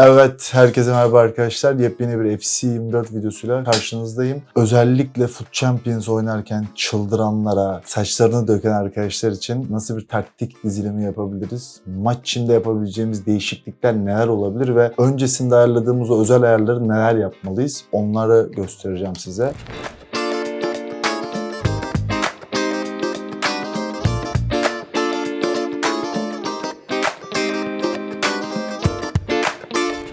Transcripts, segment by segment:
Evet, herkese merhaba arkadaşlar. Yepyeni bir FC 24 videosuyla karşınızdayım. Özellikle Foot Champions oynarken çıldıranlara, saçlarını döken arkadaşlar için nasıl bir taktik dizilimi yapabiliriz? Maç içinde yapabileceğimiz değişiklikler neler olabilir ve öncesinde ayarladığımız özel ayarları neler yapmalıyız? Onları göstereceğim size.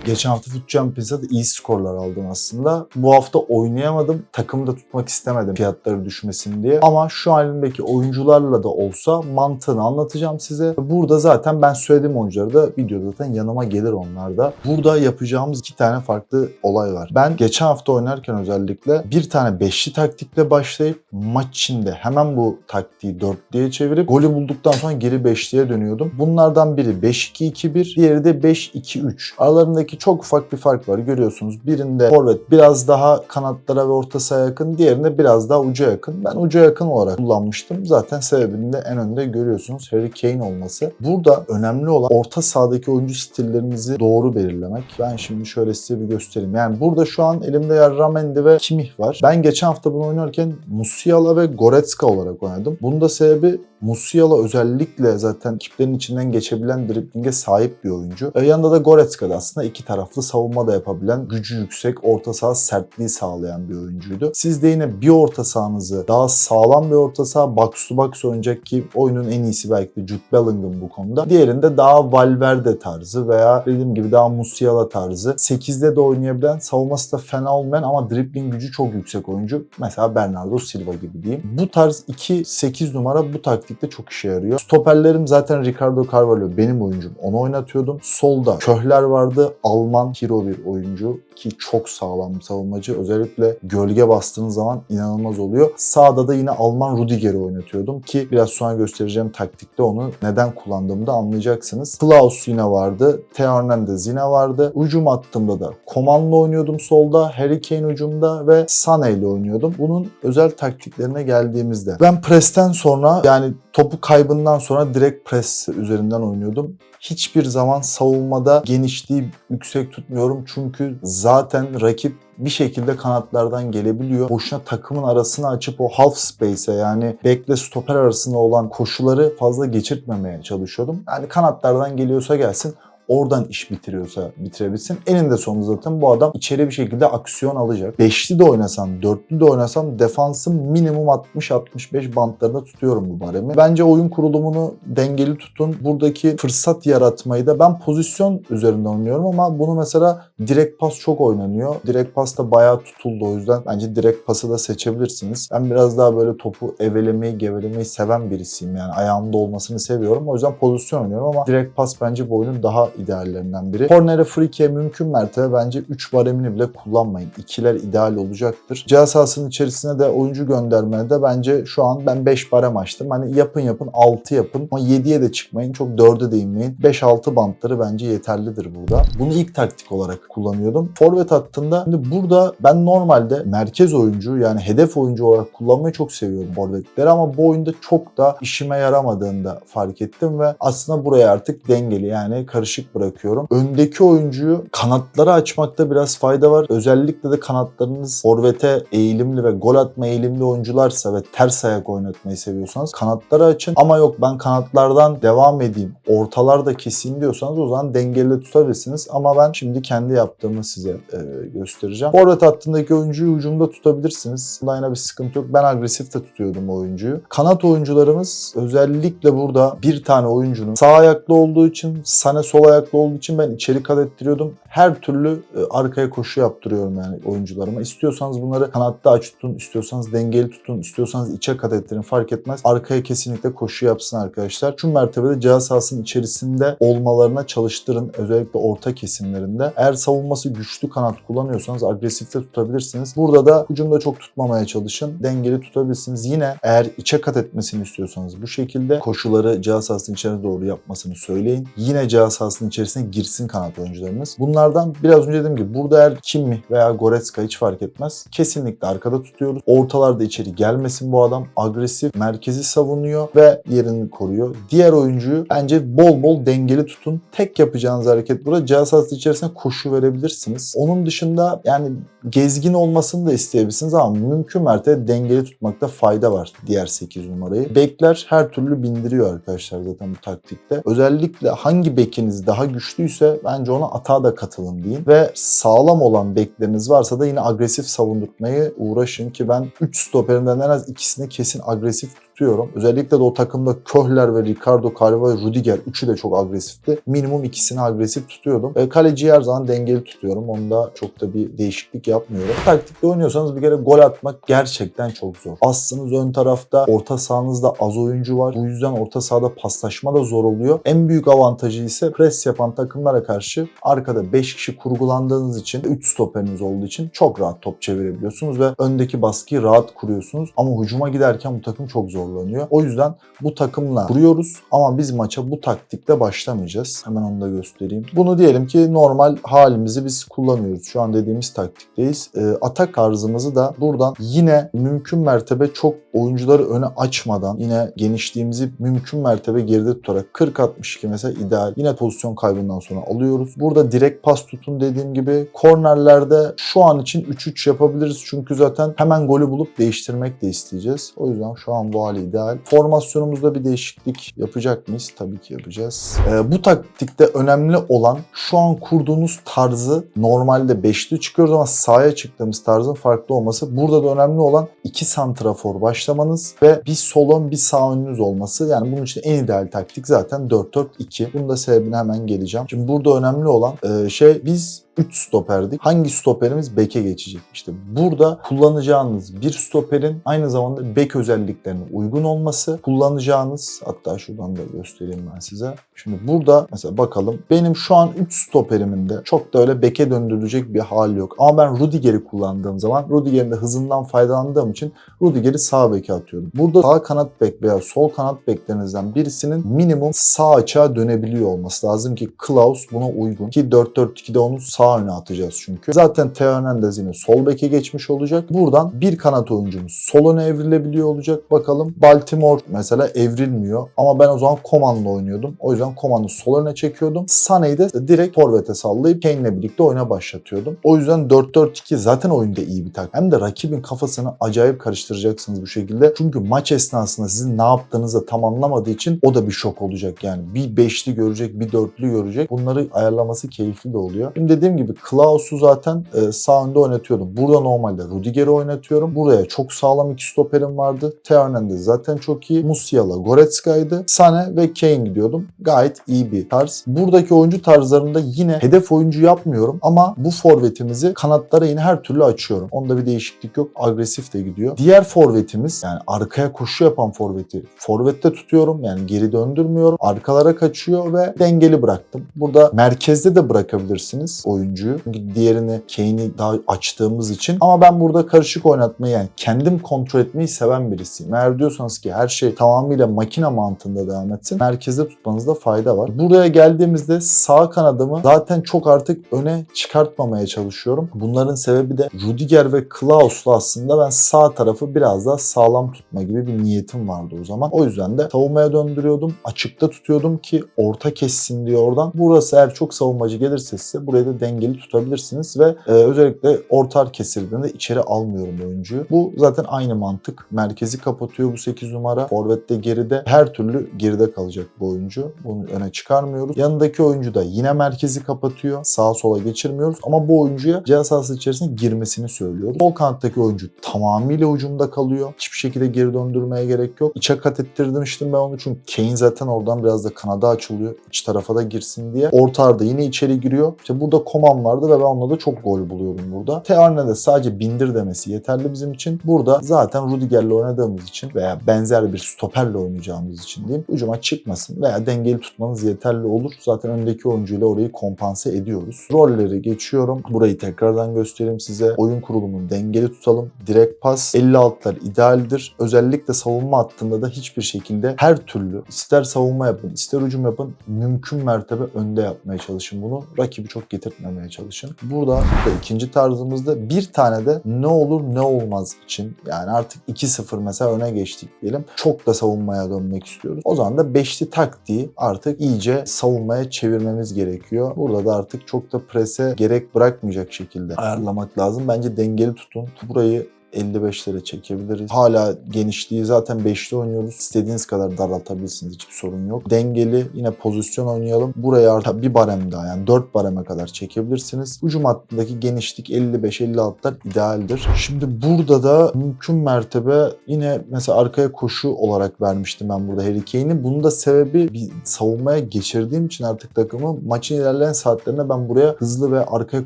Geçen hafta Foot Champions'da da iyi skorlar aldım aslında. Bu hafta oynayamadım. Takımı da tutmak istemedim fiyatları düşmesin diye. Ama şu halindeki oyuncularla da olsa mantığını anlatacağım size. Burada zaten ben söylediğim oyuncuları da videoda zaten yanıma gelir onlar da. Burada yapacağımız iki tane farklı olay var. Ben geçen hafta oynarken özellikle bir tane beşli taktikle başlayıp maç içinde hemen bu taktiği dörtlüye çevirip golü bulduktan sonra geri beşliye dönüyordum. Bunlardan biri 5-2-2-1, diğeri de 5-2-3. Aralarındaki çok ufak bir fark var görüyorsunuz. Birinde forvet biraz daha kanatlara ve orta sahaya yakın, diğerinde biraz daha uca yakın. Ben uca yakın olarak kullanmıştım. Zaten sebebini de en önde görüyorsunuz. Harry Kane olması. Burada önemli olan orta sahadaki oyuncu stillerinizi doğru belirlemek. Ben şimdi şöyle size bir göstereyim. Yani burada şu an elimde ya Ramendi ve Kimih var. Ben geçen hafta bunu oynarken Musiala ve Goretzka olarak oynadım. Bunun da sebebi Musiala özellikle zaten ekiplerin içinden geçebilen driblinge sahip bir oyuncu. Yanında da Goretzka da aslında iki taraflı savunma da yapabilen, gücü yüksek, orta saha sertliği sağlayan bir oyuncuydu. Siz de yine bir orta sahanızı daha sağlam bir orta saha box to box oynayacak ki oyunun en iyisi belki de Jude Bellingham bu konuda. Diğerinde daha Valverde tarzı veya dediğim gibi daha Musiala tarzı. 8'de de oynayabilen, savunması da fena olmayan ama dribbling gücü çok yüksek oyuncu. Mesela Bernardo Silva gibi diyeyim. Bu tarz 2-8 numara bu taktikte çok işe yarıyor. Stoperlerim zaten Ricardo Carvalho benim oyuncum. Onu oynatıyordum. Solda Köhler vardı. Alman hero bir oyuncu ki çok sağlam bir savunmacı. Özellikle gölge bastığınız zaman inanılmaz oluyor. Sağda da yine Alman Rudiger'i oynatıyordum ki biraz sonra göstereceğim taktikte onu neden kullandığımı da anlayacaksınız. Klaus yine vardı. Theo Hernandez yine vardı. Ucum attığımda da Koman'la oynuyordum solda. Harry Kane ucumda ve Sané ile oynuyordum. Bunun özel taktiklerine geldiğimizde ben presten sonra yani topu kaybından sonra direkt pres üzerinden oynuyordum. Hiçbir zaman savunmada genişliği yüksek tutmuyorum çünkü zaten rakip bir şekilde kanatlardan gelebiliyor. Boşuna takımın arasını açıp o half space'e yani bekle stoper arasında olan koşuları fazla geçirtmemeye çalışıyordum. Yani kanatlardan geliyorsa gelsin oradan iş bitiriyorsa bitirebilsin. Eninde sonunda zaten bu adam içeri bir şekilde aksiyon alacak. Beşli de oynasam, dörtlü de oynasam defansım minimum 60-65 bantlarında tutuyorum bu baremi. Bence oyun kurulumunu dengeli tutun. Buradaki fırsat yaratmayı da ben pozisyon üzerinden oynuyorum ama bunu mesela direkt pas çok oynanıyor. Direkt pas da bayağı tutuldu o yüzden bence direkt pası da seçebilirsiniz. Ben biraz daha böyle topu evelemeyi, gevelemeyi seven birisiyim. Yani ayağımda olmasını seviyorum. O yüzden pozisyon oynuyorum ama direkt pas bence bu oyunun daha ideallerinden biri. Corner'e free kick'e mümkün mertebe bence 3 baremini bile kullanmayın. İkiler ideal olacaktır. Cihaz sahasının içerisine de oyuncu göndermede bence şu an ben 5 barem açtım. Hani yapın yapın 6 yapın ama 7'ye de çıkmayın. Çok 4'e de inmeyin. 5-6 bantları bence yeterlidir burada. Bunu ilk taktik olarak kullanıyordum. Forvet hattında şimdi burada ben normalde merkez oyuncu yani hedef oyuncu olarak kullanmayı çok seviyorum forvetleri ama bu oyunda çok da işime yaramadığını da fark ettim ve aslında buraya artık dengeli yani karışık bırakıyorum. Öndeki oyuncuyu kanatlara açmakta biraz fayda var. Özellikle de kanatlarınız forvete eğilimli ve gol atma eğilimli oyuncularsa ve ters ayak oynatmayı seviyorsanız kanatları açın. Ama yok ben kanatlardan devam edeyim, ortalarda keseyim diyorsanız o zaman dengeli tutabilirsiniz. Ama ben şimdi kendi yaptığımı size e, göstereceğim. Forvet hattındaki oyuncuyu ucumda tutabilirsiniz. Bunda yine bir sıkıntı yok. Ben agresif de tutuyordum oyuncuyu. Kanat oyuncularımız özellikle burada bir tane oyuncunun sağ ayaklı olduğu için, Sane sol ayaklı olduğu için ben içeri kat ettiriyordum. Her türlü e, arkaya koşu yaptırıyorum yani oyuncularıma. İstiyorsanız bunları kanatta aç tutun, istiyorsanız dengeli tutun, istiyorsanız içe kat ettirin fark etmez. Arkaya kesinlikle koşu yapsın arkadaşlar. Şu mertebede cihaz sahasının içerisinde olmalarına çalıştırın. Özellikle orta kesimlerinde. Eğer savunması güçlü kanat kullanıyorsanız agresifte tutabilirsiniz. Burada da hücumda çok tutmamaya çalışın. Dengeli tutabilirsiniz. Yine eğer içe kat etmesini istiyorsanız bu şekilde koşuları cihaz sahasının içine doğru yapmasını söyleyin. Yine cihaz sahasının cihazın içerisine girsin kanat oyuncularınız. Bunlardan biraz önce dediğim gibi burada eğer Kimi veya Goretzka hiç fark etmez. Kesinlikle arkada tutuyoruz. Ortalarda içeri gelmesin bu adam. Agresif, merkezi savunuyor ve yerini koruyor. Diğer oyuncuyu bence bol bol dengeli tutun. Tek yapacağınız hareket burada cihaz içerisine koşu verebilirsiniz. Onun dışında yani gezgin olmasını da isteyebilirsiniz ama mümkün mertebe dengeli tutmakta fayda var diğer 8 numarayı. Bekler her türlü bindiriyor arkadaşlar zaten bu taktikte. Özellikle hangi bekiniz daha güçlüyse bence ona atağa da katılın deyin. Ve sağlam olan bekleriniz varsa da yine agresif savundurtmaya uğraşın ki ben 3 stoperinden en az ikisini kesin agresif tutuyorum. Özellikle de o takımda Köhler ve Ricardo ve Rudiger üçü de çok agresifti. Minimum ikisini agresif tutuyordum. E, kaleciyi her zaman dengeli tutuyorum. Onda çok da bir değişiklik yapmıyorum. Taktikte oynuyorsanız bir kere gol atmak gerçekten çok zor. Aslınız ön tarafta, orta sahanızda az oyuncu var. Bu yüzden orta sahada paslaşma da zor oluyor. En büyük avantajı ise pres yapan takımlara karşı arkada 5 kişi kurgulandığınız için 3 stoperiniz olduğu için çok rahat top çevirebiliyorsunuz ve öndeki baskıyı rahat kuruyorsunuz. Ama hücuma giderken bu takım çok zorlanıyor. O yüzden bu takımla kuruyoruz ama biz maça bu taktikle başlamayacağız. Hemen onu da göstereyim. Bunu diyelim ki normal halimizi biz kullanıyoruz. Şu an dediğimiz taktikteyiz. Ee, atak tarzımızı da buradan yine mümkün mertebe çok oyuncuları öne açmadan yine genişliğimizi mümkün mertebe geride tutarak 40-62 mesela ideal. Yine pozisyon kaybından sonra alıyoruz. Burada direkt pas tutun dediğim gibi. Kornerlerde şu an için 3-3 yapabiliriz. Çünkü zaten hemen golü bulup değiştirmek de isteyeceğiz. O yüzden şu an bu hali ideal. Formasyonumuzda bir değişiklik yapacak mıyız? Tabii ki yapacağız. Ee, bu taktikte önemli olan şu an kurduğunuz tarzı normalde beşli çıkıyoruz ama sahaya çıktığımız tarzın farklı olması. Burada da önemli olan iki santrafor başlamanız ve bir solon bir sağ önünüz olması. Yani bunun için en ideal taktik zaten 4-4-2. Bunun da sebebine hemen geleceğim. Şimdi burada önemli olan e, şey biz 3 stoperdik. Hangi stoperimiz beke geçecek? İşte burada kullanacağınız bir stoperin aynı zamanda bek özelliklerine uygun olması, kullanacağınız hatta şuradan da göstereyim ben size. Şimdi burada mesela bakalım benim şu an 3 stoperimin de çok da öyle beke döndürülecek bir hal yok. Ama ben Rudiger'i kullandığım zaman Rudiger'in de hızından faydalandığım için Rudiger'i sağ beke atıyorum. Burada sağ kanat bek veya sol kanat beklerinizden birisinin minimum sağ açığa dönebiliyor olması lazım ki Klaus buna uygun. Ki 4-4-2'de onu sağ öne atacağız çünkü. Zaten Theo Hernandez yine sol beke geçmiş olacak. Buradan bir kanat oyuncumuz sol öne evrilebiliyor olacak. Bakalım Baltimore mesela evrilmiyor ama ben o zaman Koman'la oynuyordum. O yüzden Koman'ı sol öne çekiyordum. Sané'yi de direkt forvete sallayıp Kane'le birlikte oyuna başlatıyordum. O yüzden 4-4-2 zaten oyunda iyi bir taktik. Hem de rakibin kafasını acayip karıştıracaksınız bu şekilde. Çünkü maç esnasında sizin ne yaptığınızı tam anlamadığı için o da bir şok olacak yani. Bir beşli görecek, bir dörtlü görecek. Bunları ayarlaması keyifli de oluyor. Şimdi dediğim gibi Klaus'u zaten e, sağ önde oynatıyordum. Burada normalde Rudiger'i oynatıyorum. Buraya çok sağlam iki stoperim vardı. Theo Hernandez zaten çok iyi. Musiala, Goretzka'ydı. Sane ve Kane gidiyordum. Gayet iyi bir tarz. Buradaki oyuncu tarzlarında yine hedef oyuncu yapmıyorum ama bu forvetimizi kanatlara yine her türlü açıyorum. Onda bir değişiklik yok. Agresif de gidiyor. Diğer forvetimiz yani arkaya koşu yapan forveti forvette tutuyorum. Yani geri döndürmüyorum. Arkalara kaçıyor ve dengeli bıraktım. Burada merkezde de bırakabilirsiniz oyuncuyu. Çünkü diğerini Kane'i daha açtığımız için. Ama ben burada karışık oynatmayı yani kendim kontrol etmeyi seven birisiyim. Eğer diyorsanız ki her şey tamamıyla makine mantığında devam etsin. Merkezde tutmanızda fayda var. Buraya geldiğimizde sağ kanadımı zaten çok artık öne çıkartmamaya çalışıyorum. Bunların sebebi de Rudiger ve Klaus'la aslında ben sağ tarafı biraz daha sağlam tutma gibi bir niyetim vardı o zaman. O yüzden de savunmaya döndürüyordum. Açıkta tutuyordum ki orta kessin diye oradan. Burası eğer çok savunmacı gelirse size burayı da dengeli tutabilirsiniz ve e, özellikle ortar kesildiğinde içeri almıyorum oyuncuyu. Bu zaten aynı mantık. Merkezi kapatıyor bu 8 numara. Forvet'te geride. Her türlü geride kalacak bu oyuncu. Bunu öne çıkarmıyoruz. Yanındaki oyuncu da yine merkezi kapatıyor. Sağa sola geçirmiyoruz ama bu oyuncuya ceza sahası içerisine girmesini söylüyoruz. Sol kanattaki oyuncu tamamıyla ucumda kalıyor. Hiçbir şekilde geri döndürmeye gerek yok. İçe kat ettirmiştim ben onu çünkü Kane zaten oradan biraz da kanada açılıyor. İç tarafa da girsin diye. Ortarda yine içeri giriyor. İşte burada Koman vardı ve ben onunla da çok gol buluyorum burada. Tearne de sadece bindir demesi yeterli bizim için. Burada zaten Rudiger'le oynadığımız için veya benzer bir stoperle oynayacağımız için diyeyim. Ucuma çıkmasın veya dengeli tutmanız yeterli olur. Zaten öndeki oyuncuyla orayı kompanse ediyoruz. Rolleri geçiyorum. Burayı tekrardan göstereyim size. Oyun kurulumunu dengeli tutalım. Direkt pas 56'lar idealdir. Özellikle savunma hattında da hiçbir şekilde her türlü ister savunma yapın ister hücum yapın mümkün mertebe önde yapmaya çalışın bunu. Rakibi çok getirtmemeye çalışın. Burada da ikinci tarzımızda bir tane de ne olur ne olmaz için yani artık 2-0 mesela öne geçtik diyelim. Çok da savunmaya dönmek istiyoruz. O zaman da beşli taktiği artık iyice savunmaya çevirmemiz gerekiyor. Burada da artık çok da prese gerek bırakmayacak şekilde ayarlamak lazım. Bence dengeli tutun. Burayı 55'lere çekebiliriz. Hala genişliği zaten 5'li oynuyoruz. İstediğiniz kadar daraltabilirsiniz. Hiçbir sorun yok. Dengeli yine pozisyon oynayalım. Buraya artık bir barem daha yani 4 bareme kadar çekebilirsiniz. Hücum hattındaki genişlik 55-56'lar idealdir. Şimdi burada da mümkün mertebe yine mesela arkaya koşu olarak vermiştim ben burada Harry Kane'i. Bunun da sebebi bir savunmaya geçirdiğim için artık takımı maçın ilerleyen saatlerinde ben buraya hızlı ve arkaya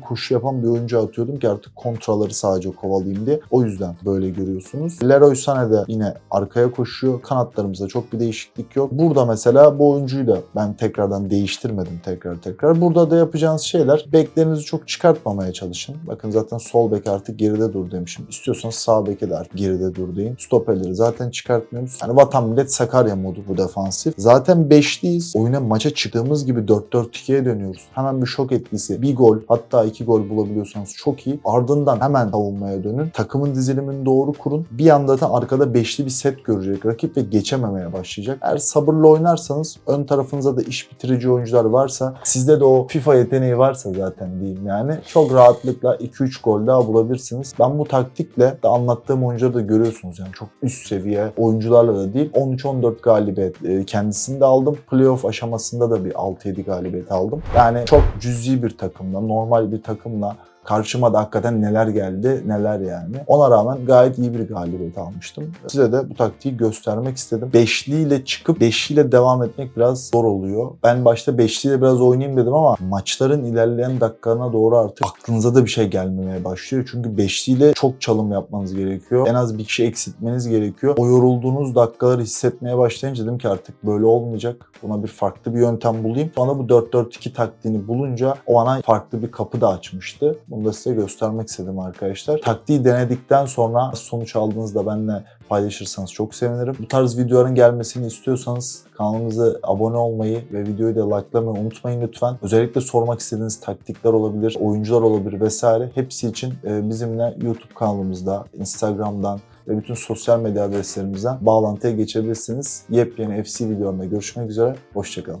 koşu yapan bir oyuncu atıyordum ki artık kontraları sadece kovalayayım diye. O yüzden böyle görüyorsunuz. Leroy Sané de yine arkaya koşuyor. Kanatlarımızda çok bir değişiklik yok. Burada mesela bu oyuncuyu da ben tekrardan değiştirmedim tekrar tekrar. Burada da yapacağınız şeyler beklerinizi çok çıkartmamaya çalışın. Bakın zaten sol bek artık geride dur demişim. İstiyorsanız sağ beke de artık geride dur deyin. Stoperleri zaten çıkartmıyoruz. Yani vatan millet Sakarya modu bu defansif. Zaten beşliyiz. Oyuna maça çıktığımız gibi 4-4-2'ye dönüyoruz. Hemen bir şok etkisi. Bir gol hatta iki gol bulabiliyorsanız çok iyi. Ardından hemen savunmaya dönün. Takımın dizilimini doğru kurun. Bir anda da arkada beşli bir set görecek rakip ve geçememeye başlayacak. Eğer sabırlı oynarsanız ön tarafınıza da iş bitirici oyuncular varsa sizde de o FIFA yeteneği varsa zaten diyeyim yani çok rahatlıkla 2-3 gol daha bulabilirsiniz. Ben bu taktikle de anlattığım oyuncuları da görüyorsunuz yani çok üst seviye oyuncularla da değil 13-14 galibiyet e, kendisini de aldım. Playoff aşamasında da bir 6-7 galibiyet aldım. Yani çok cüzi bir takımla normal bir takımla Karşıma da hakikaten neler geldi neler yani. Ona rağmen gayet iyi bir galibiyet almıştım. Size de bu taktiği göstermek istedim. Beşliyle çıkıp beşliyle devam etmek biraz zor oluyor. Ben başta beşliyle biraz oynayayım dedim ama maçların ilerleyen dakikalarına doğru artık aklınıza da bir şey gelmemeye başlıyor. Çünkü beşliyle çok çalım yapmanız gerekiyor. En az bir kişi eksiltmeniz gerekiyor. O yorulduğunuz dakikaları hissetmeye başlayınca dedim ki artık böyle olmayacak. Buna bir farklı bir yöntem bulayım. Sonra bu 4-4-2 taktiğini bulunca o bana farklı bir kapı da açmıştı. Bunu da size göstermek istedim arkadaşlar. Taktiği denedikten sonra sonuç aldığınızda benimle paylaşırsanız çok sevinirim. Bu tarz videoların gelmesini istiyorsanız kanalımıza abone olmayı ve videoyu da likelamayı unutmayın lütfen. Özellikle sormak istediğiniz taktikler olabilir, oyuncular olabilir vesaire. Hepsi için e, bizimle YouTube kanalımızda, Instagram'dan ve bütün sosyal medya adreslerimizden bağlantıya geçebilirsiniz. Yepyeni FC videolarında görüşmek üzere. Hoşçakalın.